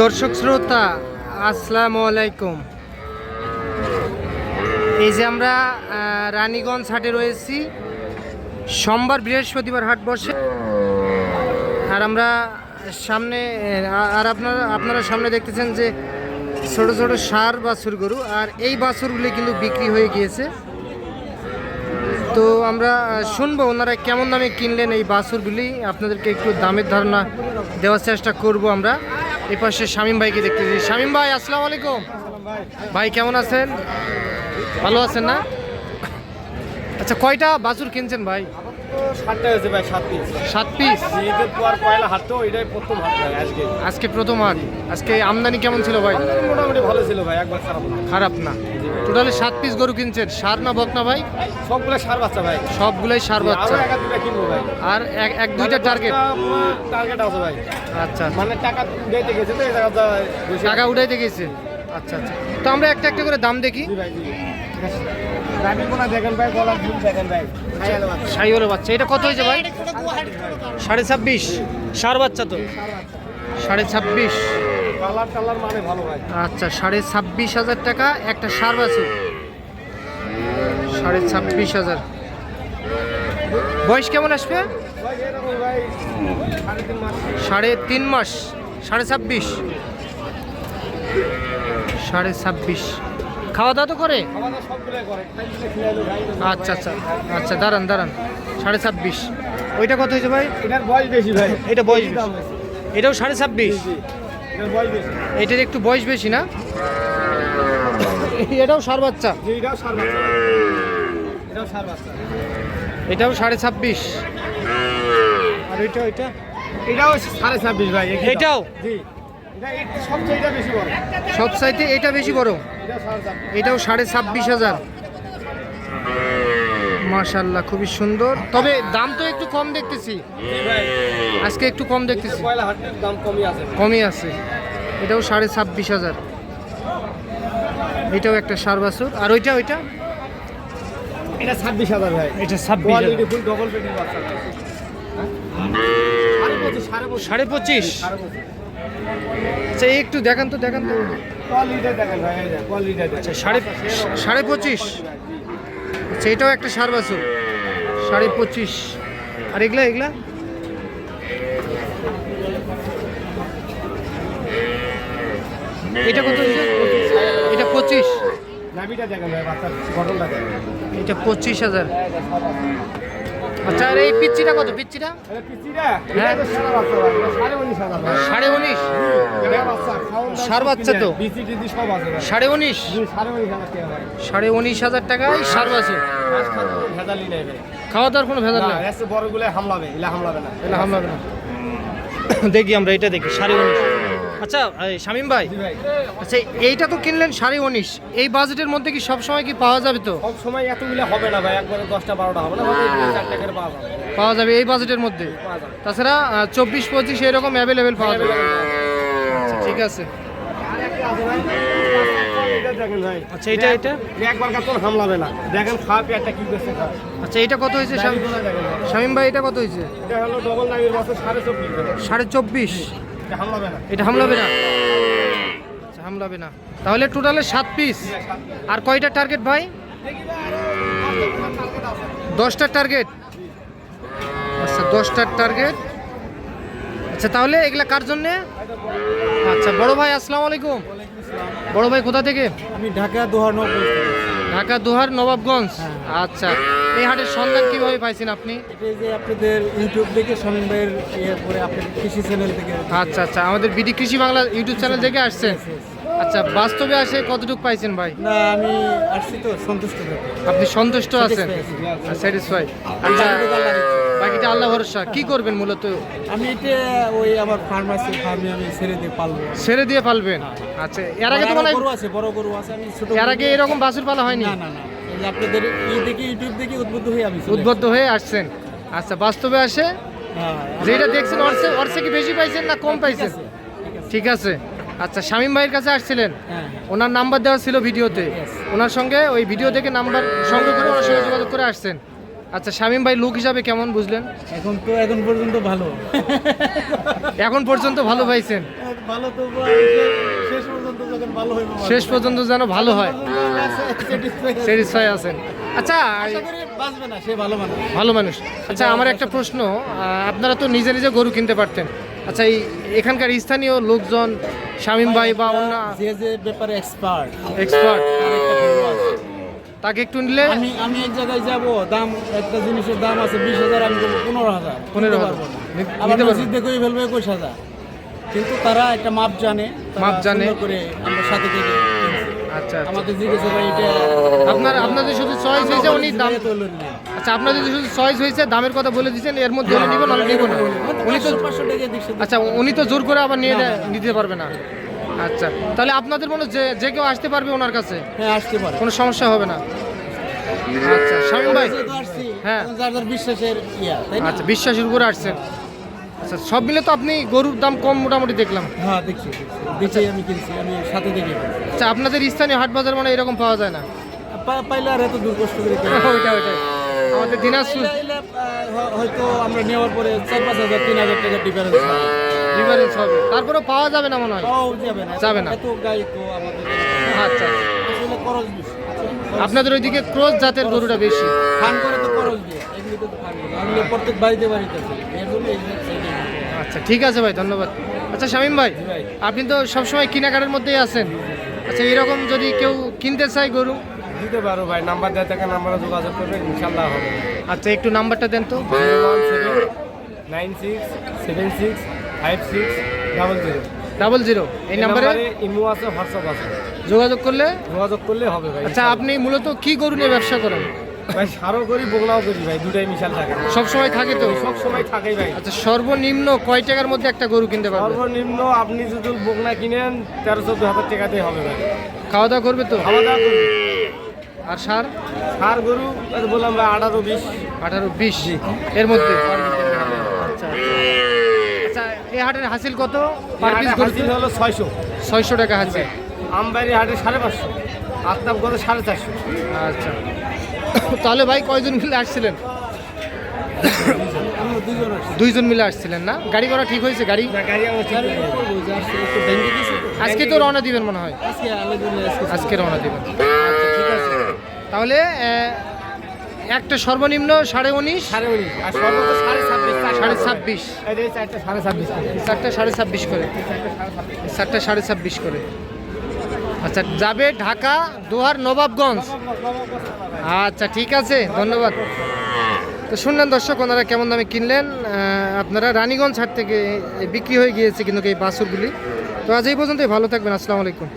দর্শক শ্রোতা, আসসালামু আলাইকুম। এই যে আমরা রানীগঞ্জ হাটে রয়েছি। সোমবার বৃহস্পতিবার হাট বসে। আর আমরা সামনে আর আপনারা আপনারা সামনে দেখতেছেন যে ছোট ছোট সার, বাছুর গরু। আর এই বাছুরগুলি কিন্তু বিক্রি হয়ে গিয়েছে। তো আমরা শুনব ওনারা কেমন দামে কিনলেন এই বাছুরগুলি আপনাদেরকে একটু দামের ধারণা দেওয়ার চেষ্টা করব আমরা। এই পাশে শামীম ভাইকে দেখতেছি শামীম ভাই, আসসালামু আলাইকুম। ভাই, কেমন আছেন? ভালো আছেন না? আচ্ছা কয়টা বাছুর কিনছেন ভাই? সাত পিস আজকে। প্রথম হাট। আজকে আমদানি কেমন ছিল ভাই? মোটামুটি ভালো ছিল ভাই একবার খারাপ না। খারাপ না। টোটালি সাত পিস গরু কিনছেন সার না ভাই? সার বাচ্চা ভাই। সবগুলাই সার বাচ্চা। আর এক দুইটা টার্গেট টার্গেট আছে ভাই। আচ্ছা। মানে টাকা গেছে তো উঠাইতে গেছে। আচ্ছা আচ্ছা। তো আমরা একটা একটা করে দাম দেখি। ভাই। সাই হলো বাচ্চা। এটা কত হয়েছে ভাই? সাড়ে ছাব্বিশ। সার বাচ্চা তো। সাড়ে ছাব্বিশ। মানে আচ্ছা সাড়ে ছাব্বিশ হাজার টাকা একটা সার বাছুর সাড়ে ছাব্বিশ হাজার। বয়স কেমন আসবে? সাড়ে তিন মাস। সাড়ে ছাব্বিশ। সাড়ে ছাব্বিশ। খাওয়া দাওয়া তো করে? আচ্ছা আচ্ছা। আচ্ছা দাঁড়ান দাঁড়ান। সাড়ে ছাব্বিশ। ওইটা কত হয়েছে ভাই? এটার বয়স বেশি ভাই। এটা বয়স। এটাও সাড়ে ছাব্বিশ? জি এটার বয়স বেশি। এটার একটু বয়স বেশি না? এটাও সার বাচ্চা। এটাও সাড়ে ছাব্বিশ। আর ওইটা ওইটা? এটাও সাড়ে ছাব্বিশ ভাই। এটাও? জি। এটা এটা বেশি বড়। সব সাইতে এটা বেশি বড়? এটাও সাড়ে ছাব্বিশ হাজার। মাশাল্লাহ খুবই সুন্দর। তবে দাম তো একটু কম দেখতেছি। আজকে একটু কম দেখতেছি। কমই আছে। এটাও সাড়ে ছাব্বিশ হাজার। এটাও একটা সার বাছুর। আর ওইটা ওইটা? এটা ছাব্বিশ হাজার ভাই। এটা ছাব্বিশ পঁচিশ। সাড়ে পঁচিশ। আচ্ছা একটু দেখান তো দেখান তো। আচ্ছা সাড়ে সাড়ে পঁচিশ? আচ্ছা এটাও একটা সার বাছুর। সাড়ে পঁচিশ। আর এগুলা এগুলা? এটা কত এটা পঁচিশ। এটা পঁচিশ হাজার। আচ্ছা আর এই পিচ্চিটা কত? পিচ্চিটা? হ্যাঁ। বাচ্চা সাড়ে উনিশ হাজার ভাই সাড়ে উনিশ? বাচ্চা সার বাচ্চা তো? সাড়ে উনিশ? সাড়ে উনিশ হাজার টাকায় সার ভাই। খাওয়া দাওয়ার কোনো ভেজাল না বড়গুলো হামলাবে এলা হামলাবে না। এগুলো হামলা হবে না। দেখি আমরা এটা দেখি সাড়ে উনিশ। আচ্ছা শামিম ভাই। আচ্ছা এইটা তো কিনলেন সাড়ে উনিশ। এই বাজেটের মধ্যে কি সব সময় কি পাওয়া যাবে তো? সব সময় এতগুলো হবে না ভাই একবারে দশটা বারোটা হবে না পাওয়া যাবে। এই বাজেটের মধ্যে? তাছাড়া চব্বিশ পঁচিশ এরকম অ্যাভেলেবেল পাওয়া যাবে। আচ্ছা ঠিক আছে। আচ্ছা এটা এটা একবার কাতর হামলাবে না। দেখেন খাওয়া পেয়ারটা কি করছে আচ্ছা এটা কত হয়েছে। শামিম ভাই এটা কত হয়েছে? এটা হলো ডবল নাইনের বছর সাড়ে চব্বিশ। সাড়ে চব্বিশ। এটা হামলাবে না এটা হামলাবে না আচ্ছা হামলাবে না তাহলে টোটালে সাত পিস আর কয়টা টার্গেট ভাই? দশটার টার্গেট আচ্ছা দশটার টার্গেট আচ্ছা তাহলে এগুলা কার জন্যে? আচ্ছা বড় ভাই আসসালামু আলাইকুম। বড় ভাই কোথা থেকে? আমি ঢাকা দোহার ঢাকা দুহার নবাবগঞ্জ। আচ্ছা এই হাটের সন্ধান কীভাবে পাইছেন আপনি? যে আপনাদের ইউটিউব থেকে সমীন ভাইয়ের ইয়ে আপনাদের কৃষি চ্যানেল থেকে আচ্ছা আচ্ছা আমাদের বিডি কৃষি বাংলা ইউটিউব চ্যানেল থেকে আসছেন আচ্ছা বাস্তবে আসে কতটুকু পাইছেন ভাই? না আমি আসছি তো সন্তুষ্ট আপনি সন্তুষ্ট আছেন? স্যাটিসফাই আচ্ছা। বাকিটা আল্লাহ ভরসা। কি করবেন মূলত? আমি এটা ওই আমার ফার্মাসি ফার্মে আমি ছেড়ে দিয়ে পালবো। ছেড়ে দিয়ে পালবেন? আচ্ছা এর আগে তো মনে হয় গরু আছে বড় গরু আছে আমি ছোট এর আগে এরকম বাছুর পালা হয়নি? না না না। আপনাদের ই দেখে ইউটিউব দেখে উদ্বুদ্ধ হয়ে আমি উদ্বুদ্ধ হয়ে আসছেন। আচ্ছা বাস্তবে আসে? হ্যাঁ, যেটা দেখছেন অর্সে অর্সে কি বেশি পাইছেন না কম পাইছেন? ঠিক আছে। আচ্ছা শামীম ভাইয়ের কাছে আসছিলেন। হ্যাঁ ওনার নাম্বার দেওয়া ছিল ভিডিওতে। ওনার সঙ্গে ওই ভিডিও থেকে নাম্বার সংগ্রহ করে ওনার সঙ্গে যোগাযোগ করে আসছেন। আচ্ছা শামীম ভাই লুক হিসাবে কেমন বুঝলেন? এখন তো এখন পর্যন্ত ভালো। এখন পর্যন্ত ভালো পাইছেন? ভালো তো শেষ পর্যন্ত যখন ভালো হইব শেষ পর্যন্ত যেন ভালো হয়। স্যাটিসফাই আছেন। আচ্ছা আশা করি বাঁচবে না সে ভালো মানুষ। ভালো মানুষ। আচ্ছা আমার একটা প্রশ্ন আপনারা তো নিজে নিজে গরু কিনতে পারতেন। আচ্ছা এই এখানকার স্থানীয় লোকজন শামীম ভাই বা অন্য যে যে ব্যাপারে এক্সপার্ট এক্সপার্ট তাকে একটু নিলে আমি আমি এক জায়গায় যাব দাম একটা জিনিসের দাম আছে বিশ হাজার আমি বলব পনেরো হাজার। 15,000 পারব না। নি- আবার মসজিদ দেখেই ফেলবে একুশ হাজার। কিন্তু তারা একটা মাপ জানে মাপ জানে। করে আমরা সাথে থেকে আচ্ছা আচ্ছা। আমাকে জিজ্ঞেসে ভাই এটা আপনার আপনাদের শুধু চয়েস হয়েছে উনি দাম না। আচ্ছা আপনাদের শুধু চয়েস হয়েছে দামের কথা বলে দিয়েছেন এর মধ্যে উনি নিব নাহলে নিব না। উনি তো আচ্ছা উনি তো জোর করে আবার নিয়ে নিতে পারবে না। আচ্ছা তাহলে আপনাদের মনে যে যে কেউ আসতে পারবে ওনার কাছে? হ্যাঁ আসতে পারে। কোনো সমস্যা হবে না? আচ্ছা শামীম ভাই। হ্যাঁ। যার যার বিশ্বাসের ইয়া তাই না? আচ্ছা বিশ্বাসের উপরে আসছেন। আচ্ছা সব মিলে তো আপনি গরুর দাম কম মোটামুটি দেখলাম। হ্যাঁ দেখছি দেখছি। আমি কিনছি আমি সাথে দেখে। আচ্ছা আপনাদের স্থানীয় হাট বাজার মানে এরকম পাওয়া যায় না? পাইলে আর এত দূর কষ্ট করে। ওইটা ওইটাই আমাদের দিনাজপুর হয়তো আমরা নেওয়ার পরে চার পাঁচ হাজার তিন হাজার টাকা ডিফারেন্স ডিফারেন্স হবে। তারপরেও পাওয়া যাবে না মনে হয়? যাবে না। আচ্ছা। বেশি। আপনাদের ওইদিকে ক্রস জাতের গরুটা বেশি। ফান করে তো খরচ দিয়ে প্রত্যেক বাড়িতে বাড়িতে আচ্ছা ঠিক আছে ভাই ধন্যবাদ। আচ্ছা শামীম ভাই। আপনি তো সবসময় কেনাকাটার মধ্যেই আছেন। আচ্ছা এরকম যদি কেউ কিনতে চায় গরু? দিতে পারো ভাই নাম্বার দেওয়া থাকে নাম্বারে যোগাযোগ করবে ইনশাল্লাহ হবে। আচ্ছা একটু নাম্বারটা দেন তো। Nine six seven six five six double zero double zero এই নাম্বারে ইমো আছে হোয়াটসঅ্যাপ আছে। যোগাযোগ করলে? যোগাযোগ করলে হবে ভাই আচ্ছা আপনি মূলত কি গরু নিয়ে ব্যবসা করেন? ভাই সারও করি বগলাও করি ভাই দুটাই মিশাল থাকে। সব সময় থাকে তো? সব সময় থাকেই ভাই। আচ্ছা সর্বনিম্ন কয় টাকার মধ্যে একটা গরু কিনতে পারবে সর্বনিম্ন আপনি যদি বগনা কিনেন তেরো চোদ্দ হাজার টাকাতেই হবে ভাই। খাওয়া দাওয়া করবে তো? খাওয়া দাওয়া করবে। আর সার? সার গরু বললাম আঠারো বিশ। আঠারো বিশ। এর মধ্যে? এই হাটের হাসিল কত? হাসিল হলো ছয়শো। ছয়শো টাকা হাসিল। আমবাড়ি হাটে সাড়ে পাঁচশো। আত্মাপ গত সাড়ে চারশো। আচ্ছা। তাহলে ভাই কয়জন মিলে আসছিলেন? দুইজন মিলে আসছিলেন না? গাড়ি করা ঠিক হয়েছে গাড়ি। আজকে তো রওনা দিবেন মনে হয়। আজকে আলাদা আজকে আজকে রওনা দিবেন। আচ্ছা ঠিক আছে। তাহলে একটা সর্বনিম্ন সাড়ে উনিশ। সাড়ে উনিশ। আর সর্বোচ্চ সাড়ে ছাব্বিশ সাড়ে ছাব্বিশ। চারটা সাড়ে ছাব্বিশ করে। চারটা সাড়ে ছাব্বিশ করে। আচ্ছা যাবে ঢাকা দোহার নবাবগঞ্জ। আচ্ছা ঠিক আছে ধন্যবাদ। তো শুনলেন দর্শক ওনারা কেমন দামে কিনলেন? আপনারা রানীগঞ্জ হাট থেকে বিক্রি হয়ে গিয়েছে কিন্তু এই বাছুরগুলি তো আজ এই পর্যন্তই ভালো থাকবেন আসসালামু আলাইকুম।